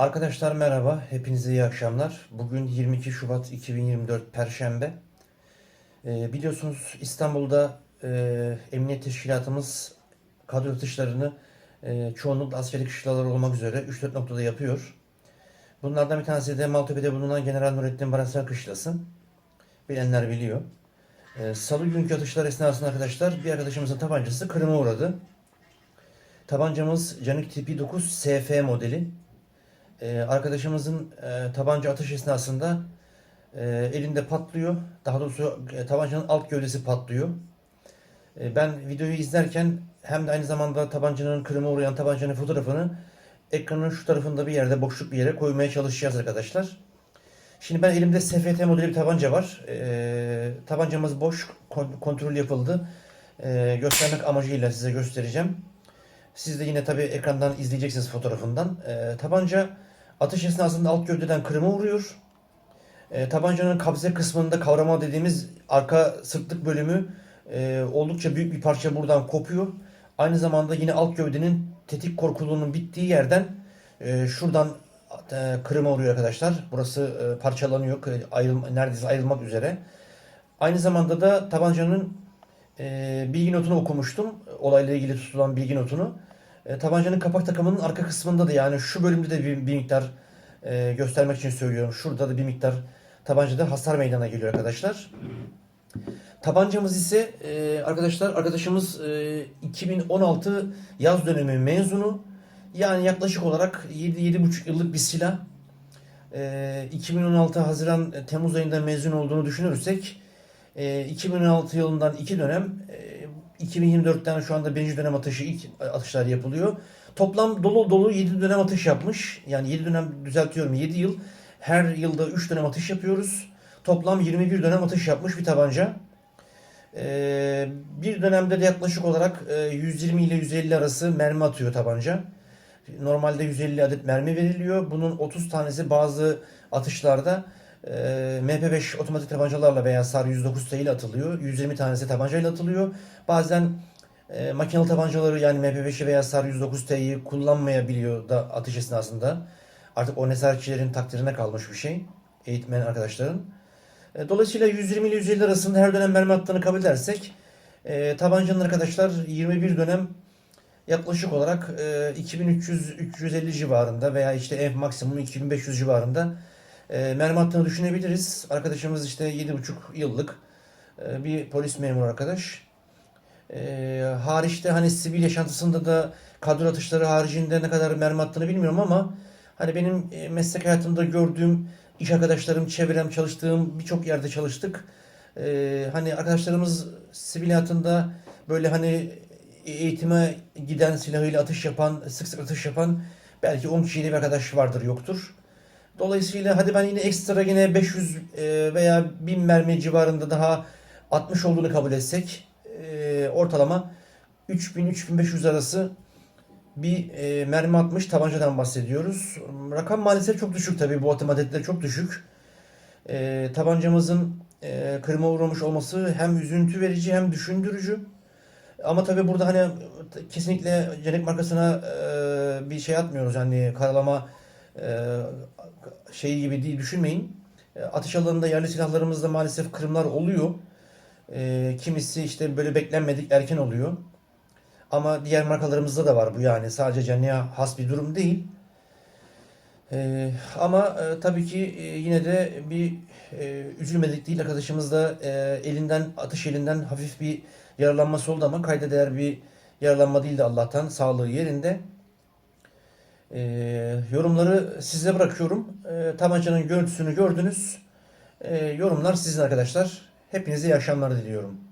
Arkadaşlar merhaba, hepinize iyi akşamlar. Bugün 22 Şubat 2024 Perşembe. Ee, biliyorsunuz İstanbul'da e, emniyet teşkilatımız kadro atışlarını e, çoğunlukla askeri kışlalar olmak üzere 3-4 noktada yapıyor. Bunlardan bir tanesi de Maltepe'de bulunan General Nurettin Baraslar Kışlası. Bilenler biliyor. E, Salı günkü atışlar esnasında arkadaşlar bir arkadaşımızın tabancası kırıma uğradı. Tabancamız Canik Tipi 9 SF modeli. Ee, arkadaşımızın e, tabanca atış esnasında e, elinde patlıyor. Daha doğrusu e, tabancanın alt gövdesi patlıyor. E, ben videoyu izlerken hem de aynı zamanda tabancanın kırıma uğrayan tabancanın fotoğrafını ekranın şu tarafında bir yerde boşluk bir yere koymaya çalışacağız arkadaşlar. Şimdi ben elimde SFT modeli bir tabanca var. E, tabancamız boş, kon- kontrol yapıldı. E, göstermek amacıyla size göstereceğim. Siz de yine tabii ekrandan izleyeceksiniz fotoğrafından. E, tabanca atış esnasında alt gövdeden kırıma vuruyor. E, tabancanın kabze kısmında kavrama dediğimiz arka sırtlık bölümü e, oldukça büyük bir parça buradan kopuyor. Aynı zamanda yine alt gövdenin tetik korkuluğunun bittiği yerden e, şuradan e, kırıma vuruyor arkadaşlar. Burası e, parçalanıyor, ayrıl, neredeyse ayrılmak üzere. Aynı zamanda da tabancanın e, bilgi notunu okumuştum. Olayla ilgili tutulan bilgi notunu. E, tabancanın kapak takımının arka kısmında da yani şu bölümde de bir, bir miktar e, göstermek için söylüyorum. Şurada da bir miktar tabancada hasar meydana geliyor arkadaşlar. Tabancamız ise e, arkadaşlar arkadaşımız e, 2016 yaz dönemi mezunu. Yani yaklaşık olarak 7-7,5 yıllık bir silah. E, 2016 Haziran e, Temmuz ayında mezun olduğunu düşünürsek e, 2016 yılından iki dönem e, 2024'ten şu anda birinci dönem atışı ilk atışlar yapılıyor. Toplam dolu dolu 7 dönem atış yapmış. Yani 7 dönem düzeltiyorum 7 yıl. Her yılda 3 dönem atış yapıyoruz. Toplam 21 dönem atış yapmış bir tabanca. Ee, bir dönemde de yaklaşık olarak e, 120 ile 150 arası mermi atıyor tabanca. Normalde 150 adet mermi veriliyor. Bunun 30 tanesi bazı atışlarda e, MP5 otomatik tabancalarla veya SAR 109 T ile atılıyor. 120 tanesi tabancayla atılıyor. Bazen e, makinalı tabancaları yani MP5'i veya SAR 109 T'yi kullanmayabiliyor da atış esnasında. Artık o nezaretçilerin takdirine kalmış bir şey. Eğitmen arkadaşların. E, Dolayısıyla 120 ile 150 arasında her dönem mermi attığını kabul edersek e, tabancanın arkadaşlar 21 dönem yaklaşık olarak e, 2300-350 civarında veya işte en maksimum 2500 civarında e, mermi attığını düşünebiliriz. Arkadaşımız işte 7,5 yıllık e, bir polis memuru arkadaş. E, hariçte hani sivil yaşantısında da kadro atışları haricinde ne kadar mermi attığını bilmiyorum ama hani benim e, meslek hayatımda gördüğüm iş arkadaşlarım, çevrem, çalıştığım birçok yerde çalıştık. E, hani arkadaşlarımız sivil hayatında böyle hani eğitime giden silahıyla atış yapan, sık sık atış yapan belki 10 kişiyle bir arkadaş vardır yoktur. Dolayısıyla hadi ben yine ekstra yine 500 e, veya 1000 mermi civarında daha 60 olduğunu kabul etsek e, ortalama 3000-3500 arası bir e, mermi atmış tabancadan bahsediyoruz. Rakam maalesef çok düşük tabii bu otomatikler çok düşük. Tabancamızın kırma uğramış olması hem üzüntü verici hem düşündürücü. Ama tabii burada hani kesinlikle Cenek markasına bir şey atmıyoruz. Hani karalama e, şeyi gibi değil düşünmeyin. E, atış alanında yerli silahlarımızda maalesef kırımlar oluyor. E, kimisi işte böyle beklenmedik erken oluyor. Ama diğer markalarımızda da var bu yani. Sadece Canlı'ya has bir durum değil. E, ama e, tabii ki e, yine de bir e, üzülmedik değil. Arkadaşımız da e, elinden, atış elinden hafif bir yaralanması oldu ama kayda değer bir yaralanma değildi Allah'tan. Sağlığı yerinde. E, yorumları size bırakıyorum. E, tabancanın görüntüsünü gördünüz. E, yorumlar sizin arkadaşlar. Hepinize iyi akşamlar diliyorum.